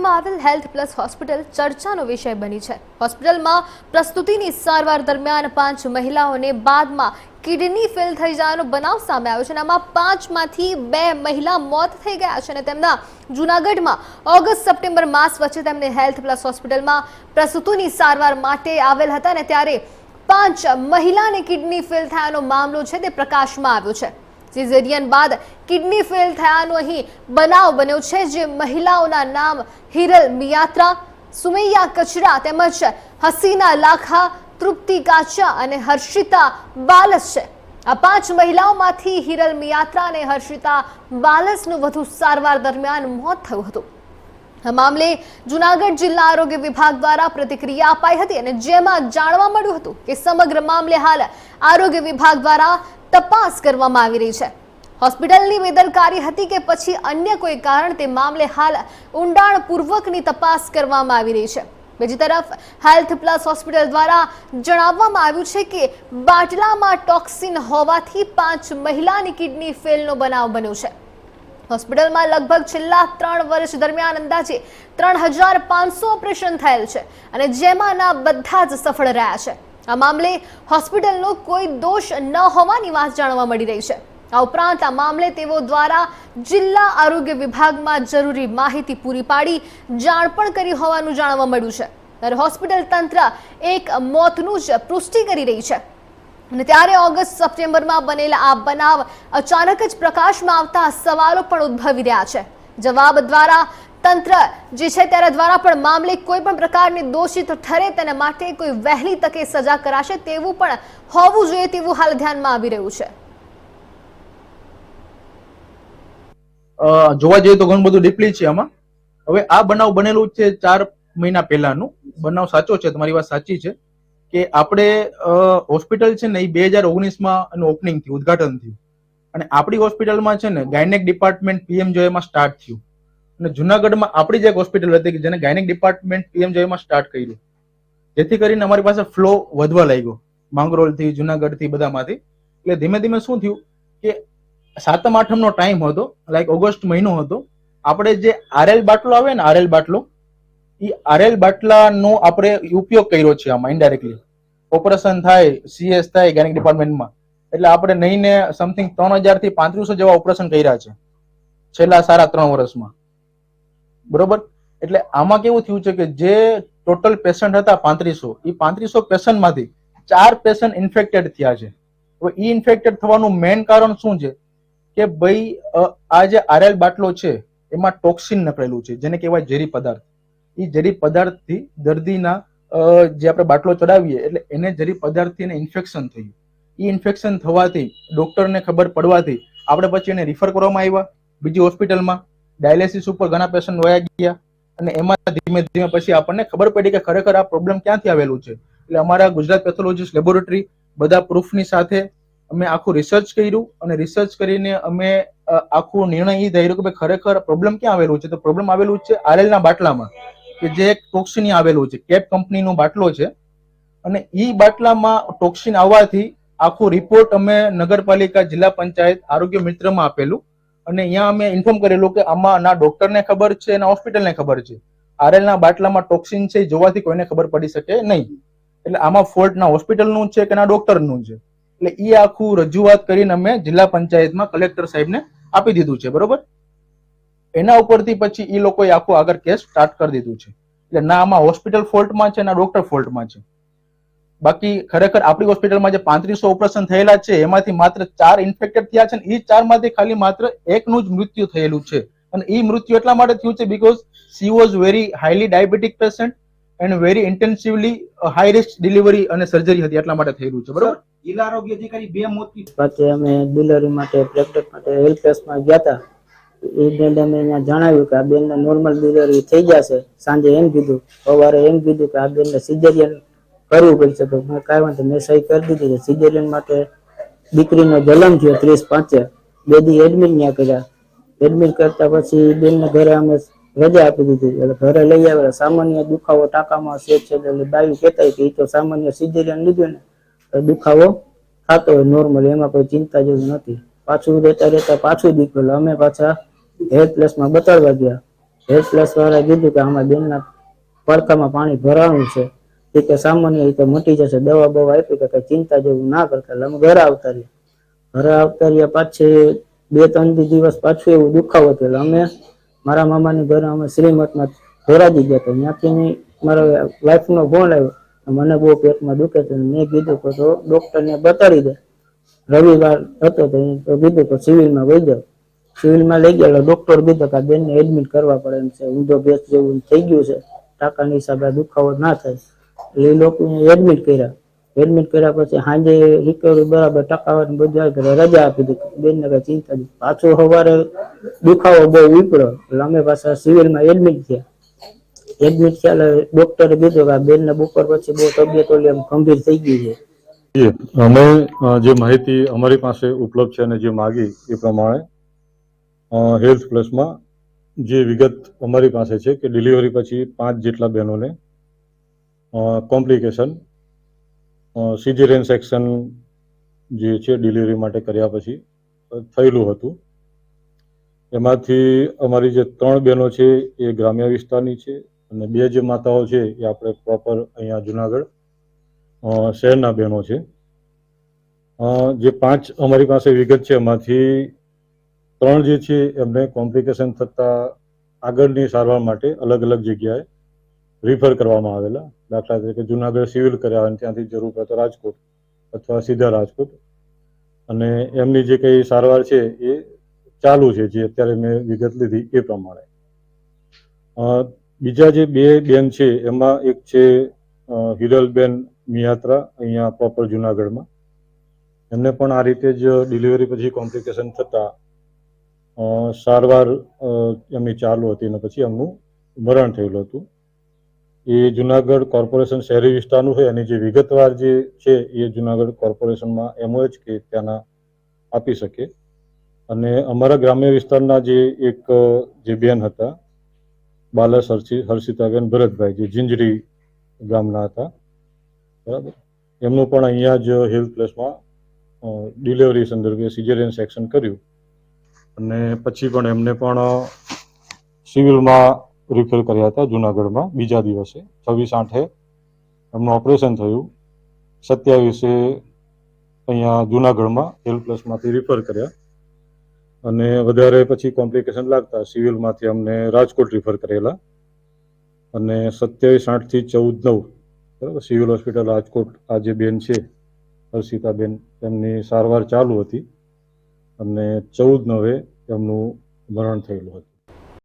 જૂનાગઢમાં આવેલ health plus hospital ચર્ચાનો વિષય બની છે. હોસ્પિટલમાં પ્રસ્તુતિની સારવાર દરમિયાન પાંચ મહિલાઓને બાદમાં કિડની ફેલ થઈ જવાનો બનાવ સામે આવ્યો છે અને આમાં પાંચમાંથી બે મહિલા મોત થઈ ગયા છે અને તેમના જૂનાગઢમાં ઓગસ્ટ સપ્ટેમ્બર માસ વચ્ચે તેમને હેલ્થ પ્લસ હોસ્પિટલમાં પ્રસૂતિની સારવાર માટે આવેલ હતા અને ત્યારે પાંચ મહિલાને કિડની ફેલ થયાનો મામલો છે તે પ્રકાશમાં આવ્યો છે. સિઝેરિયન બાદ કિડની ફેલ થયાનો અહીં બનાવ બન્યો છે, જે મહિલાઓના નામ હિરલ મિયાત્રા, સુમૈયા કચરા તેમજ હસીના લાખા, તૃપ્તિ કાચા અને હર્ષિતા બાલસ છે. આ પાંચ મહિલાઓમાંથી હિરલ મિયાત્રા અને હર્ષિતા બાલસનું વધુ સારવાર દરમિયાન મોત થયું હતું. આ મામલે જુનાગઢ જિલ્લા આરોગ્ય વિભાગ દ્વારા પ્રતિક્રિયા અપાઈ હતી અને જેમાં જાણવા મળ્યું હતું કે સમગ્ર મામલે હાલ આરોગ્ય વિભાગ દ્વારા તપાસ કરવામાં આવી રહી છે. હોસ્પિટલની બેદરકારી હતી કે પછી અન્ય કોઈ કારણ તે મામલે હાલ ઊંડાણપૂર્વકની તપાસ કરવામાં આવી રહી છે. બીજી તરફ, હેલ્થ પ્લસ હોસ્પિટલ દ્વારા જણાવવામાં આવ્યું છે કે બાટલામાં ટોક્સિન હોવાથી પાંચ મહિલાની કિડની ફેલનો બનાવ બન્યો છે. હોસ્પિટલમાં લગભગ છેલ્લા ત્રણ વર્ષ દરમિયાન અંદાજે ત્રણ હજાર પાંચસો ઓપરેશન થયેલ છે અને જેમાંના બધા જ સફળ રહ્યા છે. આ મામલે હોસ્પિટલનો કોઈ દોષ ન હોવાની વાત જાણવા મળી રહી છે. આ ઉપરાંત આ મામલે તેઓ દ્વારા જિલ્લા આરોગ્ય વિભાગમાં જરૂરી માહિતી પૂરી પાડી, જાણ પણ કરી હોવાનું જાણવા મળ્યું છે. ત્યારે હોસ્પિટલ તંત્ર એક મોતનું જ પુષ્ટિ કરી રહી છે. અને ત્યારે ઓગસ્ટ સપ્ટેમ્બરમાં બનેલા આ બનાવ અચાનક જ પ્રકાશમાં આવતા સવાલો પણ ઉદ્ભવી રહ્યા છે. જવાબ દ્વારા તંત્ર જે છે ત્યારે દ્વારા પણ મામલે કોઈ પણ પ્રકારની દોષિત ઠરે તેના માટે કોઈ વહેલી તકે સજા કરાશે તેવું પણ હોવું જોઈએ તેવું હાલ ધ્યાનમાં આવી રહ્યું છે. જોવા જઈએ તો ઘણું બધું ડીપલી છે આમાં. હવે આ બનાવ બનેલું છે ચાર મહિના પહેલાનું. બનાવ સાચો છે, તમારી વાત સાચી છે કે આપણે હોસ્પિટલ છે ને એ બે હજાર ઓગણીસમાં એનું ઓપનિંગ થયું, ઉદઘાટન થયું. અને આપણી હોસ્પિટલમાં છે ને ગાયનેક ડિપાર્ટમેન્ટ પીએમ જોએમાં સ્ટાર્ટ થયું. અને જુનાગઢમાં આપણી જ એક હોસ્પિટલ હતી કે જેને ગાયનિક ડિપાર્ટમેન્ટ પીએમ જોએમાં સ્ટાર્ટ કર્યું. જેથી કરીને અમારી પાસે ફ્લો વધવા લાગ્યો. માંગરોળથી જુનાગઢથી બધામાંથી. એટલે ધીમે ધીમે શું થયું કે સાતમ, આઠમનો ટાઈમ હતો લાઈક ઓગસ્ટ મહિનો હતો. આપણે જે આરએલ બાટલો આવે ને આરએલ બાટલો એ આરએલ બાટલાનો આપણે ઉપયોગ કર્યો છે આમાં ઇન્ડાયરેક્ટલી ઓપરેશન થાય સીએસ થાય ગાયનિક ડિપાર્ટમેન્ટમાં એટલે આપણે નહીં ને સમથિંગ ત્રણ હજારથી પાંત્રીસો જેવા ઓપરેશન કર્યા છે. છેલ્લા સારા ત્રણ વર્ષમાં. બરોબર? એટલે આમાં કેવું થયું છે કે જે ટોટલ પેશન્ટ હતા પાંત્રીસો એ પાંત્રીસો પેશન્ટમાંથી ચાર પેશન્ટ ઇન્ફેક્ટેડ થયા છે. હવે ઈ ઇન્ફેક્ટેડ થવાનું મેઇન કારણ શું છે? કે ભાઈ આ જે આરએલ બાટલો છે, એમાં ટોક્સિન નકળેલું છે, જેને કહેવાય ઝેરી પદાર્થ. એ ઝેરી પદાર્થથી દર્દીના જે આપણે બાટલો ચડાવીએ, એટલે એને ઝેરી પદાર્થથી ઇન્ફેક્શન થયું. એ ઇન્ફેક્શન થવાથી ડોક્ટરને ખબર પડવાથી, આપણે પછી એને રિફર કરવામાં આવ્યા. બીજી હોસ્પિટલમાં ડાયાલિસિસ ઉપર ઘણા પેશન્ટ વયા ગયા અને એમાં ધીમે ધીમે પછી આપણને ખબર પડી કે ખરેખર આ પ્રોબ્લેમ ક્યાંથી આવેલું છે. એટલે અમારા ગુજરાત પેથોલોજીસ્ટ લેબોરેટરી બધા પ્રૂફની સાથે અમે આખું રિસર્ચ કર્યું અને રિસર્ચ કરીને અમે આખું નિર્ણય એ થયેલો કે ખરેખર પ્રોબ્લેમ ક્યાં આવેલું છે? તો પ્રોબ્લેમ આવેલું છે આરએલ ના બાટલામાં, કે જે એક ટોક્સિન આવેલું છે, કેપ કંપનીનો બાટલો છે. અને એ બાટલામાં ટોક્સિન આવવાથી આખો રિપોર્ટ અમે નગરપાલિકા જિલ્લા પંચાયત આરોગ્ય મિત્રમાં આપેલું. અને અહીંયા અમે ઇન્ફોર્મ કરેલું કે આમાં ના ડોક્ટરને ખબર છે ના હોસ્પિટલને ખબર છે. આરએલના બાટલામાં ટોક્સિન છે જોવાથી કોઈને ખબર પડી શકે નહીં. એટલે આમાં ફોલ્ટ ના હોસ્પિટલનું છે કે ના ડોક્ટરનું છે. એટલે એ આખું રજૂઆત કરીને અમે જિલ્લા પંચાયતમાં કલેક્ટર સાહેબને આપી દીધું છે, બરોબર? એના ઉપરથી પછી એ લોકોએ આખું આગળ કેસ સ્ટાર્ટ કરી દીધું છે. એટલે ના આમાં હોસ્પિટલ ફોલ્ટમાં છે, ના ડોક્ટર ફોલ્ટમાં છે. બાકી ખરેખર આપણી હોસ્પિટલમાં જે પાંત્રીસો ઓપરેશન થયેલા છે એમાંથી માત્ર ચાર ઇન્ફેક્ટેડ થયા છે ને એ ચારમાંથી ખાલી માત્ર એકનું જ મૃત્યુ થયેલું છે. અને એ મૃત્યુ એટલા માટે થયું છે because she was very highly diabetic patient and very intensively high risk delivery અને સર્જરી હતી એટલા માટે થયેલું છે બરોબર? જિલ્લા આરોગ્ય અધિકારી બે મોતી. પછી અમે ડિલિવરી માટે પ્રેક્ટર માટે હેલ્થ ટેસ્ટમાં ગયા હતા. એ બેન અમે અહીંયા જણાવ્યું કે આ બેનને નોર્મલ ડિલિવરી થઈ ગયા છે. સાંજે એમ કીધું સવારે એમ કીધું કે આ બેનને સિઝેરિયન કરવું પડશે. તો મેં કાંઈ વાંધો મેં સહી કરી દીધી સિઝેરિયન માટે દીકરીનો જલમ થયો ત્રીસ પાંચે. બે દી એડમિટ ન્યા કર્યા. એડમિટ કરતા પછી બેનને ઘરે અમે રજા આપી દીધી. એટલે ઘરે લઈ આવ્યા. સામાન્ય દુખાવો ટાંકામાં છે છે. એટલે બાયું કહેતા કે એ તો સામાન્ય સિઝેરિયન લીધું ને દુખાવો થતો હોય નોર્મલ એમાં કોઈ ચિંતા જેવું નથી. પાછું રહેતા રહેતા પાછું દીકરું. અમે પાછા હેલ્થ પ્લસમાં બતાડવા ગયા. હેલ્થ પ્લસ વાળા કીધું કે આમાં બેનના પડકામાં પાણી ભરાવાનું છે. એ કે સામાન્ય રીતે મટી જશે, દવા બવા આપી કે કઈ ચિંતા જેવું ના કરતા. અમે ઘરે આવતા રહ્યા ઘરે આવતા રહ્યા પાછી બે ત્રણ દિવસ પાછું એવું દુખાવો થયેલો અમે મારા મામાની ઘરે અમે શ્રીમતમાં ધોરાજી ગયા હતા. ત્યાંથી મારા વાઈફનો ફોન આવ્યો મને બહુ પેટમાં દુખે છે. મેં કીધું કે તો ડોક્ટરને બતાડી દે. રવિવાર હતો તો તો કીધું કે સિવિલમાં વહી જાવ સિવિલમાં લઈ ગયા. ડૉક્ટર કીધું કે બેનને એડમિટ કરવા પડે એમ છે. ઊંધો ભેસ જેવું થઈ ગયું છે. ટાકાની હિસાબે દુખાવો ના થાય. એ લોકો એડમિટ કર્યા. એડમિટ કર્યા પછી સાંજે રિકવરી બરાબર ટકાવાની બધું આવી ગયું. રજા આપી દીધી. બેનને ચિંતા નહીં. પાછો સવારે દુખાવો બહુ ઉપડ્યો એટલે અમે પાછા સિવિલમાં એડમિટ થયા. એડમિટ થયા એટલે ડોક્ટરે કીધું કે આ બેનને બપોર પછી બહુ તબિયત ઓલી એમ ગંભીર થઈ ગઈ છે. અમે જે માહિતી અમારી પાસે ઉપલબ્ધ છે અને જે માગી એ પ્રમાણે હેલ્થ પ્લસમાં જે વિગત અમારી પાસે છે કે ડિલિવરી પછી પાંચ જેટલા બહેનોને કોમ્પ્લિકેશન સિઝેરિયન સેક્શન જે છે ડિલિવરી માટે કર્યા પછી થયેલું હતું. એમાંથી અમારી જે ત્રણ બહેનો છે એ ગ્રામ્ય વિસ્તારની છે અને બે જે માતાઓ છે એ આપણે પ્રોપર અહીંયા જુનાગઢ શહેરના બહેનો છે. જે પાંચ અમારી પાસે વિગત છે એમાંથી ત્રણ જે છે એમને કોમ્પ્લિકેશન થતાં આગળની સારવાર માટે અલગ અલગ જગ્યાએ રિફર કરવામાં આવેલા. દાખલા તરીકે જુનાગઢ સિવિલ કર્યા અને ત્યાંથી જરૂર પડે તો રાજકોટ અથવા સીધા રાજકોટ. અને એમની જે કંઈ સારવાર છે એ ચાલુ છે, જે અત્યારે મેં વિગત લીધી એ પ્રમાણે. બીજા જે બે બેન છે, એમાં એક છે હિરલબેન મિયાત્રા, અહીંયા પ્રોપર જુનાગઢમાં. એમને પણ આ રીતે જ ડિલિવરી પછી કોમ્પ્લિકેશન થતાં સારવાર એમની ચાલુ હતી અને પછી એમનું મરણ થયેલું હતું. એ જુનાગઢ કોર્પોરેશન શહેરી વિસ્તારનું છે, એની જે વિગતવાર જે છે, એ જુનાગઢ કોર્પોરેશનમાં એમઓએચ કે ત્યાંના આપી શકે. અને અમારા ગ્રામ્ય વિસ્તારના જે એક, જે બેન હતા બાલસ હર્ષિ હર્ષિતાબેન ભરતભાઈ, જે જિંજરી ગામના હતા, બરાબર? એમનું પણ અહીંયા જ હેલ્થ પ્લસમાં ડિલિવરી સંદર્ભે સિઝેરિયન સેક્શન કર્યું. અને પછી પણ એમને પણ સિવિલમાં રિફર કર્યા હતા જુનાગઢમાં બીજા દિવસે, છવ્વીસ આઠે એમનું ઓપરેશન થયું. સત્યાવીસે અહીંયા જુનાગઢમાં એલ પ્લસમાંથી રિફર કર્યા. અને વધારે પછી કોમ્પ્લિકેશન લાગતા સિવિલમાંથી અમને રાજકોટ રિફર કરેલા. અને સત્યાવીસ આઠથી ચૌદ નવ, બરાબર સિવિલ હોસ્પિટલ રાજકોટ, આ જે બેન છે, હર્ષિતાબેન, એમની સારવાર ચાલુ હતી. અને ચૌદ નવે એમનું મરણ થયેલું હતું.